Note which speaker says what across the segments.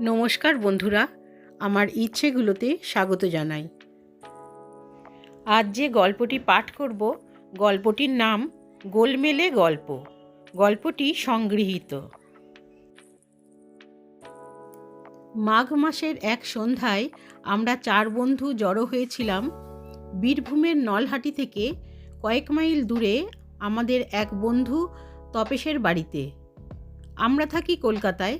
Speaker 1: নমস্কার বন্ধুরা, আমার ইচ্ছেগুলোতে স্বাগত জানাই। আজ যে গল্পটি পাঠ করব, গল্পটির নাম গোলমেলে গল্প। গল্পটি সংগৃহীত। মাঘ মাসের এক সন্ধ্যায় আমরা চার বন্ধু জড়ো হয়েছিলাম বীরভূমের নলহাটি থেকে কয়েক মাইল দূরে আমাদের এক বন্ধু তপেশের বাড়িতে। আমরা থাকি কলকাতায়।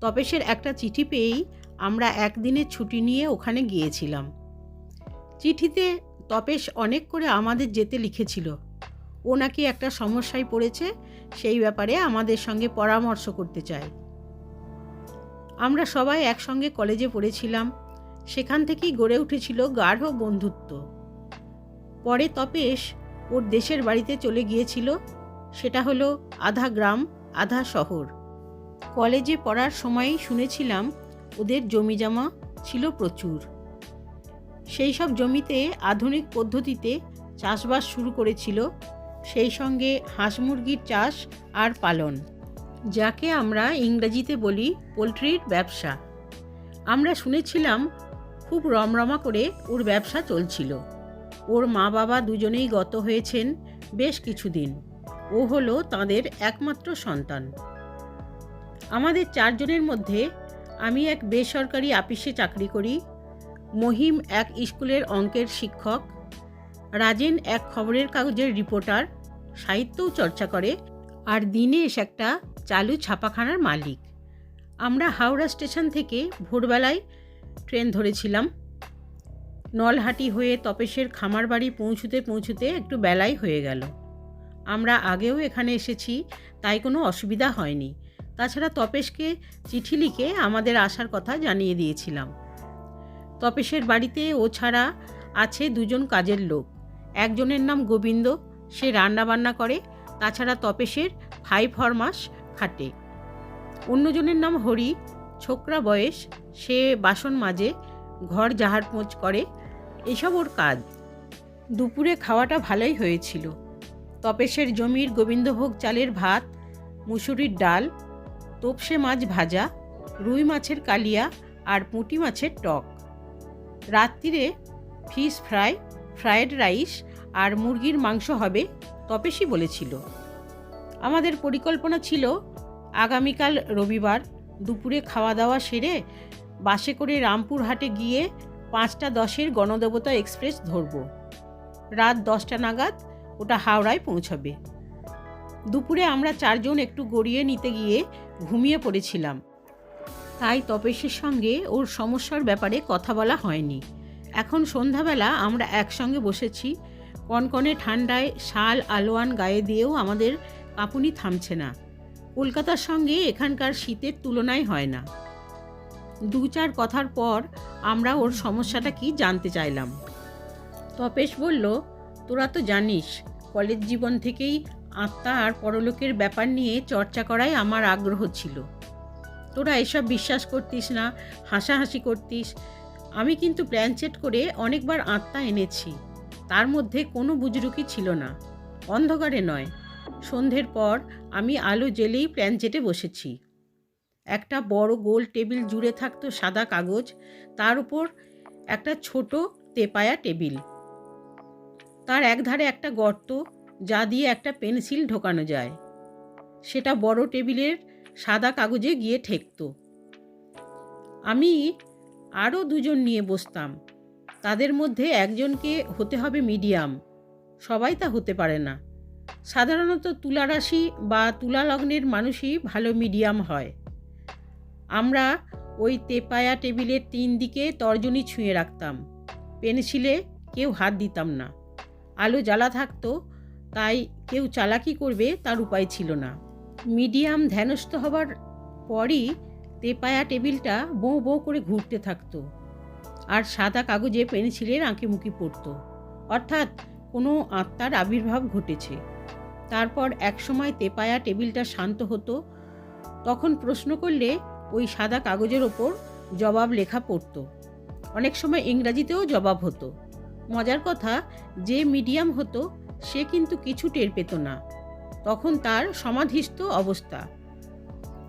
Speaker 1: তপেশের একটা চিঠি পেয়েই আমরা একদিনের ছুটি নিয়ে ওখানে গিয়েছিলাম। চিঠিতে তপেশ অনেক করে আমাদের যেতে লিখেছিল। ও নাকি একটা সমস্যায় পড়েছে, সেই ব্যাপারে আমাদের সঙ্গে পরামর্শ করতে চায়। আমরা সবাই একসঙ্গে কলেজে পড়েছিলাম। সেখান থেকেই গড়ে উঠেছিল গাঢ় বন্ধুত্ব। পরে তপেশ ওর দেশের বাড়িতে চলে গিয়েছিল। সেটা হলো আধা গ্রাম, আধা শহর। কলেজে পড়ার সময়ই শুনেছিলাম ওদের জমি জমা ছিল প্রচুর। সেই সব জমিতে আধুনিক পদ্ধতিতে চাষবাস শুরু করেছিল, সেই সঙ্গে হাঁস মুরগির চাষ আর পালন, যাকে আমরা ইংরেজিতে বলি পোলট্রির ব্যবসা। আমরা শুনেছিলাম খুব রমরমা করে ওর ব্যবসা চলছিল। ওর মা বাবা দুজনেই গত হয়েছেন বেশ কিছুদিন। ও হলো তাদের একমাত্র সন্তান। আমাদের চারজনের মধ্যে আমি এক বেসরকারি আপিসে চাকরি করি, মহিম এক স্কুলের অঙ্কের শিক্ষক, রাজেন এক খবরের কাগজের রিপোর্টার, সাহিত্যও চর্চা করে, আর দিনেশ একটা চালু ছাপাখানার মালিক। আমরা হাওড়া স্টেশন থেকে ভোরবেলায় ট্রেন ধরেছিলাম। নলহাটি হয়ে তপেশের খামার বাড়ি পৌঁছুতে পৌঁছুতে একটু বেলাই হয়ে গেল। আমরা আগেও এখানে এসেছি, তাই কোনো অসুবিধা হয়নি। তাছাড়া তপেশকে চিঠি লিখে আমাদের আসার কথা জানিয়ে দিয়েছিলাম। তপেশের বাড়িতে ও ছাড়া আছে দুজন কাজের লোক। একজনের নাম গোবিন্দ, সে রান্নাবান্না করে, তাছাড়া তপেশের ফাইভ হরমাস খাটে। অন্যজনের নাম হরি, ছোকরা বয়স, সে বাসন মাজে, ঘর জাহার পোঁচ করে, এসব ওর কাজ। দুপুরে খাওয়াটা ভালোই হয়েছিল। তপেশের জমির গোবিন্দভোগ চালের ভাত, মুসুরির ডাল তোপসে মাছ ভাজা, রুই মাছের কালিয়া আর পুঁটি মাছের টক। রাত্রিরে ফিশ ফ্রাই, ফ্রায়েড রাইস আর মুরগির মাংস হবে তপেশই বলেছিল। আমাদের পরিকল্পনা ছিল, আগামীকাল রবিবার দুপুরে খাওয়া দাওয়া সেরে বাসে করে রামপুর হাটে গিয়ে পাঁচটা দশের গণদেবতা এক্সপ্রেস ধরব। রাত দশটা নাগাদ ওটা হাওড়ায় পৌঁছবে। দুপুরে আমরা চারজন একটু গড়িয়ে নিতে গিয়ে ঘুমিয়ে পড়েছিলাম। তাই তপেশের সঙ্গে ওর সমস্যার ব্যাপারে কথা বলা হয়নি। এখন সন্ধ্যাবেলা আমরা একসঙ্গে বসেছি। কনকনে ঠান্ডায় শাল, আলোয়ান গায়ে দিয়েও আমাদের কাঁপুনি থামছে না। কলকাতার সঙ্গে এখানকার শীতের তুলনায় হয় না। দু চার কথার পর আমরা ওর সমস্যাটা কি জানতে চাইলাম। তপেশ বলল, তোরা তো জানিস, কলেজ জীবন থেকেই আত্মা আর পরলোকের ব্যাপার নিয়ে চর্চা করাই আমার আগ্রহ ছিল। তোরা এসব বিশ্বাস করতিস না, হাসাহাসি করতিস। আমি কিন্তু প্ল্যানচেট করে অনেকবার আত্মা এনেছি। তার মধ্যে কোনো বুজরুকি ছিল না। অন্ধকারে নয়। সন্ধ্যের পর আমি আলো জেলেই প্ল্যানচেটে বসেছি। একটা বড় গোল টেবিল জুড়ে থাকতো সাদা কাগজ। তার উপর একটা ছোট তেপায়া টেবিল। তার একধারে একটা গর্ত। যা দিয়ে একটা পেন্সিল ঢোকানো যায়। সেটা বড় টেবিলের সাদা কাগজে গিয়ে ঠেকত। আমি আরও দুজন নিয়ে বসতাম। তাদের মধ্যে একজনকে হতে হবে মিডিয়াম। সবাই তা হতে পারে না। সাধারণত তুলা রাশি বা তুলা লগ্নের মানুষই ভালো মিডিয়াম হয়। আমরা ওই তেপায়া টেবিলের তিন দিকে তর্জনী ছুঁয়ে রাখতাম। পেন্সিলে কেউ হাত দিতাম না। আলো জ্বালা থাকতো তাই কেউ চালাকি করবে তার উপায় ছিল না। মিডিয়াম ধ্যানস্থ হবার পরই তেপায়া টেবিলটা বো বো করে ঘুরতে থাকতো আর সাদা কাগজে পেন্সিলের আঁকিমুকি পড়ত। অর্থাৎ কোনো আত্মার আবির্ভাব ঘটেছে। তারপর একসময় তেপায়া টেবিলটা শান্ত হতো, তখন প্রশ্ন করলে ওই সাদা কাগজের ওপর জবাব লেখা পড়ত। অনেক সময় ইংরাজিতেও জবাব হতো। মজার কথা, যে মিডিয়াম হতো সে কিন্তু কিছু টের পেত না। তখন তার সমাধিস্থ অবস্থা।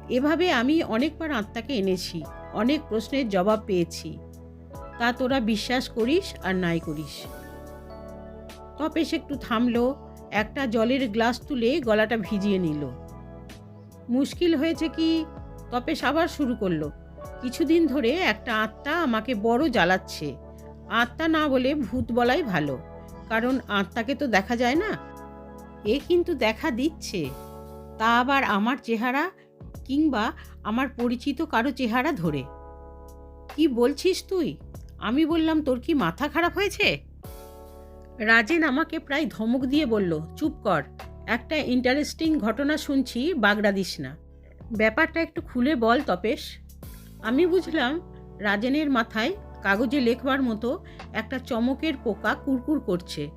Speaker 1: এভাবে আমি অনেকবার আত্মাকে এনেছি, অনেক প্রশ্নের জবাব পেয়েছি। তা তোরা বিশ্বাস করিস আর নাই করিস। তপেশ একটু থামলো, একটা জলের গ্লাস তুলে গলাটা ভিজিয়ে নিল। মুশকিল হয়েছে কি? তপেশ আবার শুরু করল, কিছুদিন ধরে একটা আত্মা আমাকে বড় জ্বালাচ্ছে। আত্মা না বলে ভূত বলাই ভালো। কারণ আত্মাকে তো দেখা যায় না। এ কিন্তু দেখা দিচ্ছে। তা আবার আমার চেহারা কিংবা আমার পরিচিত কারও চেহারা ধরে। কি বলছিস তুই? আমি বললাম, তোর কি মাথা খারাপ হয়েছে? রাজেন আমাকে প্রায় ধমক দিয়ে বলল, চুপ কর, একটা ইন্টারেস্টিং ঘটনা শুনছি, বাগড়া দিস না। ব্যাপারটা একটু খুলে বল তপেশ। আমি বুঝলাম রাজেনের মাথায় কাগজে লেখবার মতো একটা চমকের পোকা কুরকুর করছে।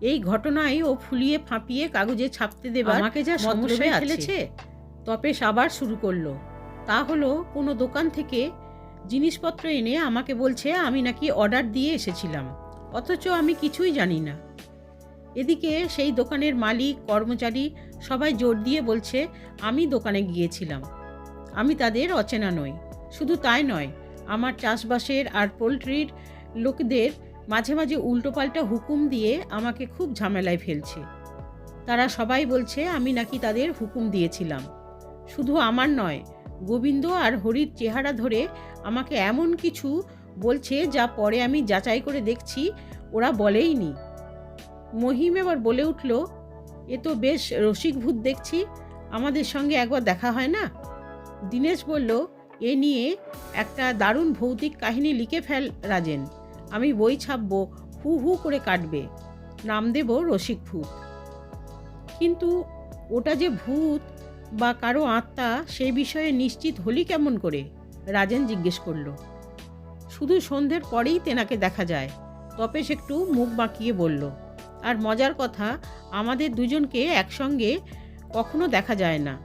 Speaker 1: এই ঘটনায় ও ফুলিয়ে ফাঁপিয়ে কাগজে ছাপতে দেবে আমাকে যা সমস্যায় ফেলেছে। তপেশ আবার শুরু করল। তা হলো কোনো দোকান থেকে জিনিসপত্র এনে আমাকে বলছে আমি নাকি অর্ডার দিয়ে এসেছিলাম। অথচ আমি কিছুই জানি না। এদিকে সেই দোকানের মালিক কর্মচারী সবাই জোর দিয়ে বলছে আমি দোকানে গিয়েছিলাম। আমি তাদের অচেনা নই। শুধু তাই নয় আমার চাষবাসের আর পোলট্রির লোকদের মাঝে মাঝে উল্টোপাল্টা হুকুম দিয়ে আমাকে খুব ঝামেলায় ফেলছে। তারা সবাই বলছে, আমি নাকি তাদের হুকুম দিয়েছিলাম। শুধু আমার নয়, গোবিন্দ আর হরির চেহারা ধরে আমাকে এমন কিছু বলছে যা পরে আমি যাচাই করে দেখছি, ওরা বলেইনি মহিম এবার বলে উঠল, এ তো বেশ রসিক ভূত দেখছি, আমাদের সঙ্গে একবার দেখা হয় না? দীনেশ বলল এ নিয়ে একটা দারুণ ভৌতিক কাহিনী লিখে ফেল রাজেন। আমি বই ছাপবো, হু হু করে কাটবে। নাম দেব রসিক ভূত। কিন্তু ওটা যে ভূত বা কারও আত্মা সেই বিষয়ে নিশ্চিত হলি কেমন করে? রাজেন জিজ্ঞেস করল। শুধু সন্ধ্যের পরেই তেনাকে দেখা যায়। তপেশ একটু মুখ বাঁকিয়ে বলল, আর মজার কথা, আমাদের দুজনকে একসঙ্গে কখনো দেখা যায় না।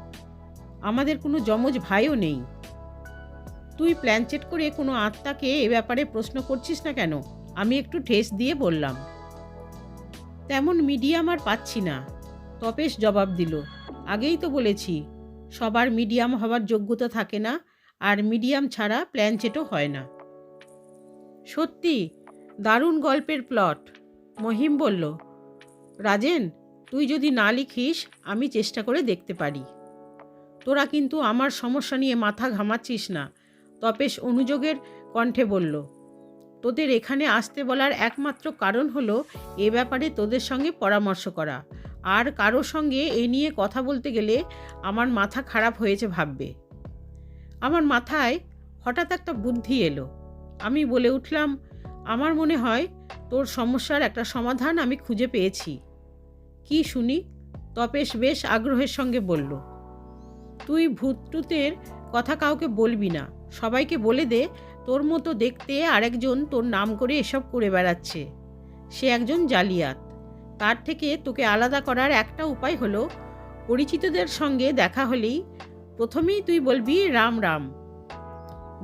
Speaker 1: আমাদের কোনো যমজ ভাইও নেই। তুই প্ল্যানচেট করে কোনো আত্মাকে এ ব্যাপারে প্রশ্ন করছিস না কেন? আমি একটু ঠেস দিয়ে বললাম। তেমন মিডিয়াম আর পাচ্ছি না। তপেশ জবাব দিল, আগেই তো বলেছি, সবার মিডিয়াম হওয়ার যোগ্যতা থাকে না, আর মিডিয়াম ছাড়া প্ল্যানচেটও হয় না। সত্যি, দারুণ গল্পের প্লট মহিম বলল, রাজেন, তুই যদি না লিখিস, আমি চেষ্টা করে দেখতে পারি। তোরা কিন্তু আমার সমস্যা নিয়ে মাথা ঘামাচ্ছিস না তপেশ অনুযোগের কণ্ঠে বলল, তোদের এখানে আসতে বলার একমাত্র কারণ হলো এ ব্যাপারে তোদের সঙ্গে পরামর্শ করা। আর কারও সঙ্গে এ নিয়ে কথা বলতে গেলে আমার মাথা খারাপ হয়েছে ভাববে। আমার মাথায় হঠাৎ একটা বুদ্ধি এলো। আমি বলে উঠলাম, আমার মনে হয় তোর সমস্যার একটা সমাধান আমি খুঁজে পেয়েছি কি শুনি? তপেশ বেশ আগ্রহের সঙ্গে বলল, তুই ভূতটুতের কথা কাউকে বলবি না। সবাইকে বলে দে, তোর মতো দেখতে আরেকজন তোর নাম করে এসব করে বেড়াচ্ছে। সে একজন জালিয়াত। তার থেকে তোকে আলাদা করার একটা উপায় হলো, পরিচিতদের সঙ্গে দেখা হলেই প্রথমেই তুই বলবি রাম রাম।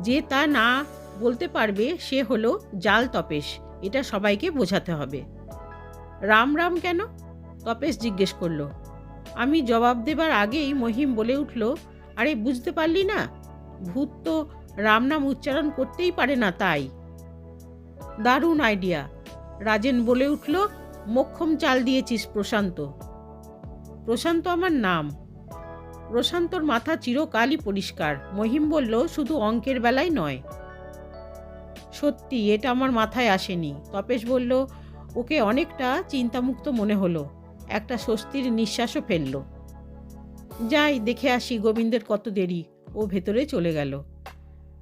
Speaker 1: যে তা না বলতে পারবে সে হলো জাল তপেশ, এটা সবাইকে বোঝাতে হবে। রাম রাম কেন? তপেশ জিজ্ঞেস করল। আমি জবাব দেবার আগেই মহিম বলে উঠল, আরে বুঝতে পারলি না? ভূত তো রাম নাম উচ্চারণ করতেই পারে না তাই। দারুণ আইডিয়া রাজেন বলে উঠল, মক্ষম চাল দিয়েছিস প্রশান্ত। প্রশান্ত আমার নাম প্রশান্তর মাথা চিরকালই পরিষ্কার। মহিম বলল, শুধু অঙ্কের বেলায় নয়। সত্যি, এটা আমার মাথায় আসেনি তপেশ বলল, ওকে অনেকটা চিন্তামুক্ত মনে হলো। একটা স্বস্তির নিঃশ্বাসও ফেলল। যাই, দেখে আসি গোবিন্দের কত দেরি। ও ভেতরে চলে গেল।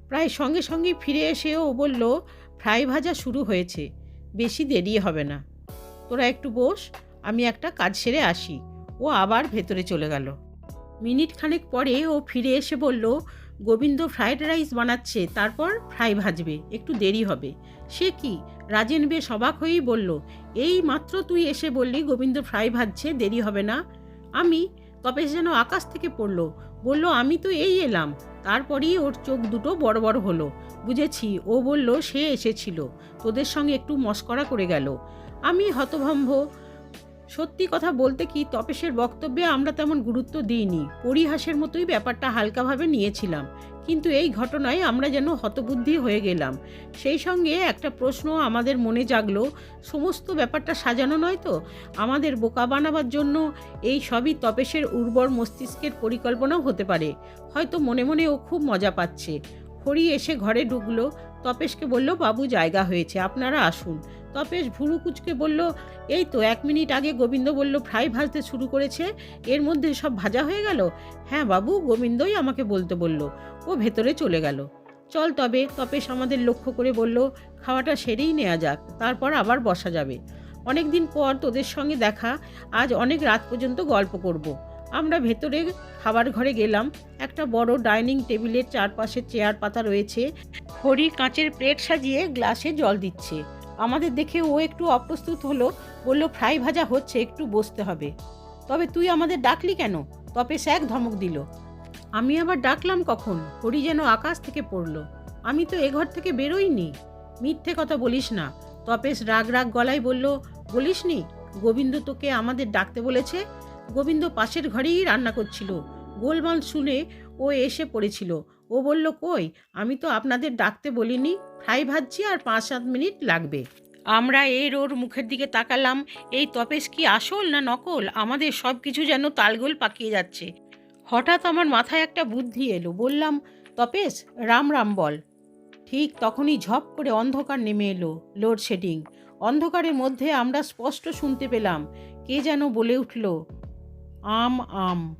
Speaker 1: প্রায় সঙ্গে সঙ্গে ফিরে এসে ও বলল, ফ্রাই ভাজা শুরু হয়েছে, বেশি দেরি হবে না। তোরা একটু বস, আমি একটা কাজ সেরে আসি। ও আবার ভেতরে চলে গেল। মিনিট খানেক পরে ও ফিরে এসে বলল, গোবিন্দ ফ্রাইড রাইস বানাচ্ছে, তারপর ফ্রাই ভাজবে, একটু দেরি হবে। সে কি? রাজেন বেশ অবাক হয়েই বলল, এই মাত্র তুই এসে বললি গোবিন্দ ফ্রাই ভাজছে, দেরি হবে না? আমি? তপেশ যেন আকাশ থেকে পড়ল। বলল, আমি তো এই এলাম। তারপরেই ওর চোখ দুটো বড় বড় হলো। বুঝেছি, ও বলল, সে এসেছিল। তোদের সঙ্গে একটু মস্করা করে গেল। আমি হতভম্ব। সত্যি কথা বলতে কি তপেশের বক্তব্যে আমরা তেমন গুরুত্ব দিইনি। পরিহাসের মতোই ব্যাপারটা হালকাভাবে নিয়েছিলাম। কিন্তু এই ঘটনায় আমরা যেন হতবুদ্ধি হয়ে গেলাম। সেই সঙ্গে একটা প্রশ্ন আমাদের মনে জাগলো, সমস্ত ব্যাপারটা সাজানো নয় তো? আমাদের বোকা বানাবার জন্য এই সবই তপেশের উর্বর মস্তিষ্কের পরিকল্পনাও হতে পারে। হয়তো মনে মনে ও খুব মজা পাচ্ছে। হরি এসে ঘরে ঢুকলো তপেশকে বলল, বাবু, জায়গা হয়েছে, আপনারা আসুন। তপেশ ভুরু কুচকে বলল, এই তো এক মিনিট আগে গোবিন্দ বলল, ফ্রাই ভাজতে শুরু করেছে, এর মধ্যে সব ভাজা হয়ে গেল? হ্যাঁ বাবু, গোবিন্দই আমাকে বলতে বলল, ও ভেতরে চলে গেল। চল তবে, তপেশ আমাদের লক্ষ্য করে বলল, খাওয়াটা সেরেই নেওয়া যাক, তারপর আবার বসা যাবে। অনেক দিন পর তোদের সঙ্গে দেখা, আজ অনেক রাত পর্যন্ত গল্প করব। আমরা ভেতরে খাবার ঘরে গেলাম, একটা বড় ডাইনিং টেবিলের চারপাশে চেয়ার পাতা রয়েছে হরি কাঁচের প্লেট সাজিয়ে গ্লাসে জল দিচ্ছে। আমাদের দেখে ও একটু অপ্রস্তুত হলো, বলল, ফ্রাই ভাজা হচ্ছে, একটু বসতে হবে। তবে তুই আমাদের ডাকলি কেন? তপেশ এক ধমক দিল। আমি আবার ডাকলাম কখন? হরি যেন আকাশ থেকে পড়ল। আমি তো এ ঘর থেকে বেরোইনি। মিথ্যে কথা বলিস না। তপেশ রাগ রাগ গলায় বলল, বলিসনি, গোবিন্দ তোকে আমাদের ডাকতে বলেছে? গোবিন্দ পাশের ঘরেই রান্না করছিল। গোলমাল শুনে ও এসে পড়েছিল। ও বলল, কই? আমি তো আপনাদের ডাকতে বলিনি। ফ্রাই ভাজছি আর পাঁচ সাত মিনিট লাগবে। আমরা এর ওর মুখের দিকে তাকালাম। এই তপেশ কি আসল না নকল? আমাদের সব কিছু যেন তালগোল পাকিয়ে যাচ্ছে। হঠাৎ আমার মাথায় একটা বুদ্ধি এলো। বললাম, তপেশ, রাম রাম বল। ঠিক তখনই ঝপ করে অন্ধকার নেমে এলো লোডশেডিং অন্ধকারের মধ্যে আমরা স্পষ্ট শুনতে পেলাম। কে যেন বলে উঠল, আম আম।